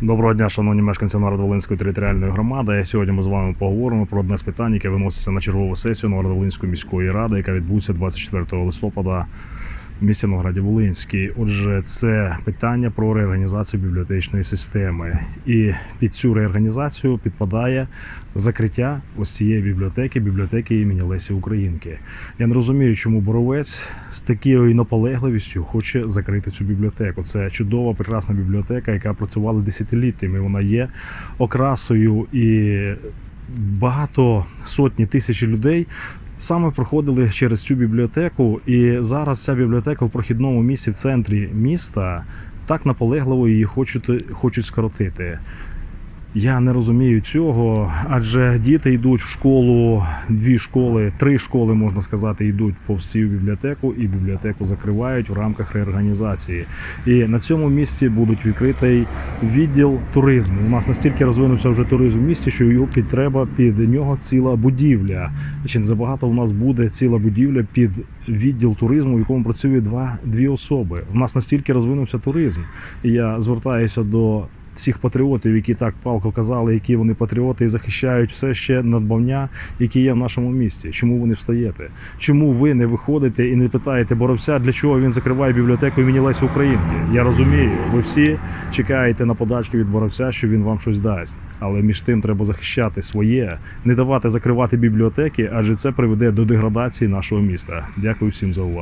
Доброго дня, шановні мешканці Народоволинської територіальної громади. Сьогодні ми з вами поговоримо про одне з питань, яке виноситься на чергову сесію Народоволинської міської ради, яка відбудеться 24 листопада в місті Новграді Волинський. Отже, це питання про реорганізацію бібліотечної системи. І під цю реорганізацію підпадає закриття ось цієї бібліотеки, бібліотеки імені Лесі Українки. Я не розумію, чому Боровець з такою наполегливістю хоче закрити цю бібліотеку. Це чудова, прекрасна бібліотека, яка працювала десятиліттями. Вона є окрасою і багато сотні тисяч людей. Саме проходили через цю бібліотеку, і зараз ця бібліотека в прохідному місці в центрі міста так наполегливо її хочуть, хочуть скоротити. Я не розумію цього, адже діти йдуть в школу, дві школи, три школи, можна сказати, йдуть по всій бібліотеку, і бібліотеку закривають в рамках реорганізації. І на цьому місці будуть відкритий відділ туризму. У нас настільки розвинувся вже туризм в місті, що його треба під нього ціла будівля. Чи забагато у нас буде ціла будівля під відділ туризму, в якому працює два дві особи. У нас настільки розвинувся туризм. І я звертаюся до всіх патріотів, які так палко казали, які вони патріоти і захищають все ще надбавня, які є в нашому місті. Чому ви не встаєте? Чому ви не виходите і не питаєте боровця, для чого він закриває бібліотеку імені Лесі Українки? Я розумію, ви всі чекаєте на подачки від боровця, що він вам щось дасть. Але між тим треба захищати своє, не давати закривати бібліотеки, адже це приведе до деградації нашого міста. Дякую всім за увагу.